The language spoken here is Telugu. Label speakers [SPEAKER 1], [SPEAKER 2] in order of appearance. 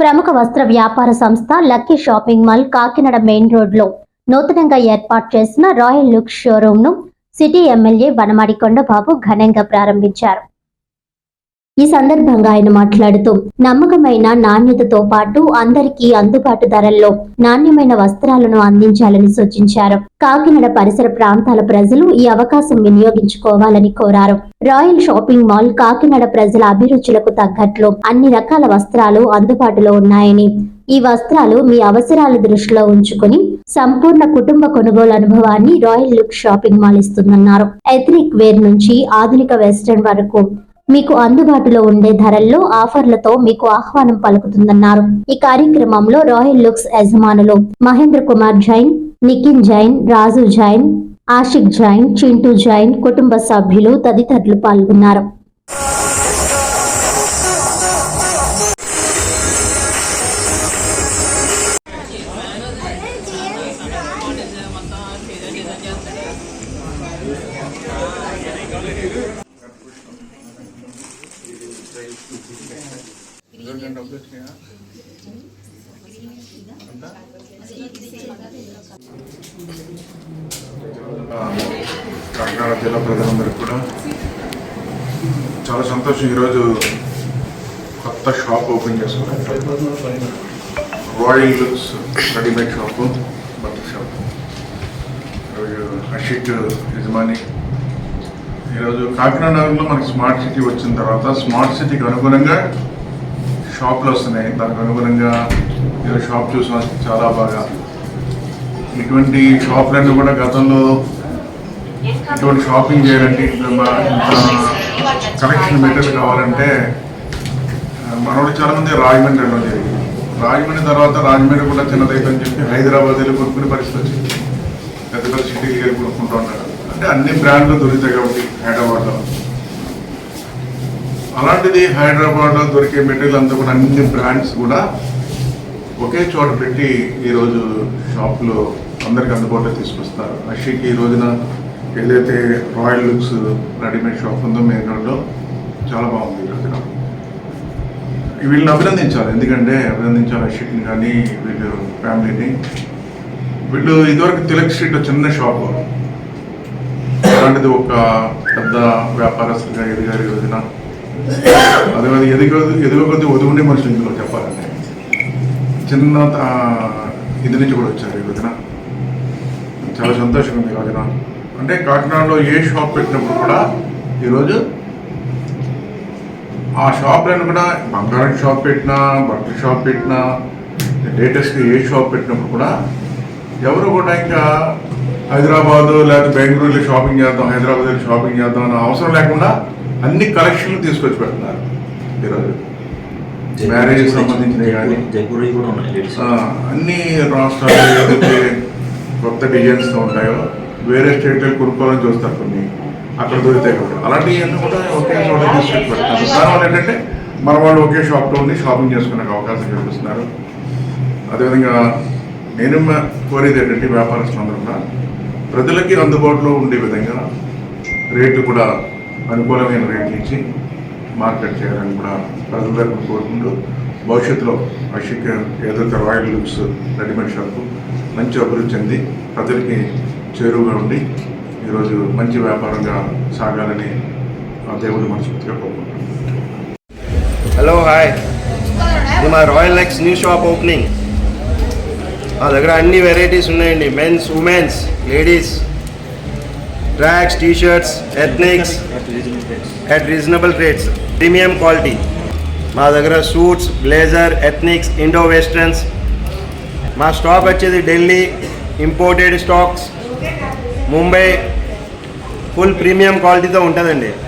[SPEAKER 1] ప్రముఖ వస్త్ర వ్యాపార సంస్థ lucky shopping mall Kakinada main రోడ్లో నూతనంగా ఏర్పాటు చేసిన రాయల్ లుక్ షోరూమ్ను సిటీ ఎమ్మెల్యే వనమాడి కొండబాబు ఘనంగా ప్రారంభించారు. ఈ సందర్భంగా ఆయన మాట్లాడుతూ నమ్మకమైన నాణ్యతతో పాటు అందరికీ అందుబాటు ధరల్లో నాణ్యమైన వస్త్రాలను అందించాలని సూచించారు. కాకినాడ పరిసర ప్రాంతాల ప్రజలు ఈ అవకాశం వినియోగించుకోవాలని కోరారు. రాయల్ షాపింగ్ మాల్ కాకినాడ ప్రజల అభిరుచులకు తగ్గట్లు అన్ని రకాల వస్త్రాలు అందుబాటులో ఉన్నాయని ఈ వస్త్రాలు మీ అవసరాల దృష్టిలో ఉంచుకుని సంపూర్ణ కుటుంబ కొనుగోలు అనుభవాన్ని రాయల్ లుక్ షాపింగ్ మాల్ ఇస్తుందన్నారు. ఎథనిక్ వేర్ నుంచి ఆధునిక వెస్టర్న్ వరకు మీకు అందుబాటులో ఉండే ధరల్లో ఆఫర్లతో మీకు ఆహ్వానం పలుకుతుందన్నారు. ఈ కార్యక్రమంలో రాయల్ లుక్స్ యజమానులు మహేంద్ర కుమార్ జైన్ నిఖిన్ జైన్ రాజు జైన్ ఆషిక్ జైన్ చింటూ జైన్ కుటుంబ సభ్యులు తదితరులు పాల్గొన్నారు.
[SPEAKER 2] డబ్బులు వచ్చినాయా? కాకినాడ జిల్లా ప్రజలందరికీ కూడా చాలా సంతోషం. ఈరోజు కొత్త షాప్ ఓపెన్ చేసుకున్నాం రాయల్ లుక్స్ రెడీమేడ్ షాపు బట్టల షాప్ ఈరోజు అషిక్ యజమాని. ఈరోజు కాకినాడ నగరంలో మనకి స్మార్ట్ సిటీ వచ్చిన తర్వాత స్మార్ట్ సిటీకి అనుగుణంగా షాప్లు వస్తున్నాయి. దానికి అనుగుణంగా మీరు షాప్ చూసిన చాలా బాగా. ఇటువంటి షాప్లన్నీ కూడా గతంలో ఇటువంటి షాపింగ్ చేయాలంటే ఇంత కలెక్షన్ మెటీరియల్ కావాలంటే మనోడు చాలా మంది రాజమండ్రి వెళ్ళడం జరిగింది. రాజమండ్రి తర్వాత రాజమండ్రి కూడా చిన్నదైపోయిందని చెప్పి హైదరాబాద్ వెళ్ళి కొనుక్కునే పరిస్థితి వచ్చింది. పెద్ద పెద్ద సిటీకి వెళ్ళి కొనుక్కుంటూ ఉంటారు. అంటే అన్ని బ్రాండ్లు దొరుకుతాయి కాబట్టి హైదరాబాద్లో. అలాంటిది హైదరాబాద్లో దొరికే మెటీరియల్ అంతా కూడా అన్ని బ్రాండ్స్ కూడా ఒకే చోట పెట్టి ఈరోజు షాప్లో అందరికి అందుబాటులో తీసుకొస్తారు. అషిక్ ఈ రోజున ఏదైతే రాయల్ లుక్స్ రెడీమేడ్ షాప్ ఉందో మెయిన్ రోడ్లో చాలా బాగుంది ఈ రోజున. వీళ్ళని అభినందించాలి. ఎందుకంటే అభినందించాలి అషిక్ని కానీ వీళ్ళు ఫ్యామిలీని. వీళ్ళు ఇదివరకు తిలక్ స్ట్రీట్ చిన్న షాపు. అలాంటిది ఒక పెద్ద వ్యాపారస్తులుగా ఎదిగారు ఈ రోజున. అదే ఎదుగు ఎదుగు కొద్ది ఒదుగుండే మనుషులు ఇందులో చెప్పాలంటే. చిన్న ఇది నుంచి కూడా వచ్చారు ఈ రోజున. చాలా సంతోషంగా ఉంది రోజున. అంటే కాకినాడలో ఏ షాప్ పెట్టినప్పుడు కూడా ఈరోజు ఆ షాప్లను కూడా బంగారం షాప్ పెట్టినా బట్టల షాప్ పెట్టినా లేటెస్ట్ ఏ షాప్ పెట్టినప్పుడు కూడా ఎవరు కూడా ఇంకా హైదరాబాద్ లేకపోతే బెంగళూరులో షాపింగ్ చేద్దాం హైదరాబాద్ షాపింగ్ చేద్దాం అన్న అవసరం లేకుండా అన్ని కలెక్షన్లు తీసుకొచ్చి పెడుతున్నారు. ఈరోజు. మ్యారేజ్ సంబంధించినవి కానీ. అన్ని రాష్ట్రాలు ఏదైతే కొత్త డిజైన్స్తో ఉంటాయో వేరే స్టేట్లో కొనుక్కోవాలని చూస్తారు కొన్ని. అక్కడ దొరుకుతాయి కాబట్టి అలాంటివన్నీ కూడా ఒకే చోట తీసుకొచ్చి పెడతారు దానివల్ల ఏంటంటే మన వాళ్ళు ఒకే షాప్లో ఉండి షాపింగ్ చేసుకునే అవకాశం కల్పిస్తున్నారు. అదేవిధంగా నేను కోరేది ఏంటంటే వ్యాపారస్తులందరూ కూడా ప్రజలకి అందుబాటులో ఉండే విధంగా రేట్లు కూడా అనుకూలమైన రేట్లు ఇచ్చి మార్కెట్ చేయాలని కూడా ప్రజల తరపున కోరుకుంటూ భవిష్యత్తులో అషిక్ ఏదైతే రాయల్ లుక్స్ రెడీమేడ్ షాపు మంచి అభివృద్ధి చెంది ప్రజలకి చేరువుగా ఉండి ఈరోజు మంచి వ్యాపారంగా సాగాలని ఆ దేవుని మనస్ఫూర్తిగా కోరుకుంటున్నాం.
[SPEAKER 3] హలో హాయ్ ఇది మా royal lex new shop opening మా దగ్గర అన్ని వెరైటీస్ ఉన్నాయండి. Men's women's ladies tracks T shirts ethnics at reasonable rates premium quality మా దగ్గర suits blazer ethnics Indo westerns మా స్టాక్ వచ్చేది Delhi imported stocks Mumbai full premium క్వాలిటీతో ఉంటుందండి.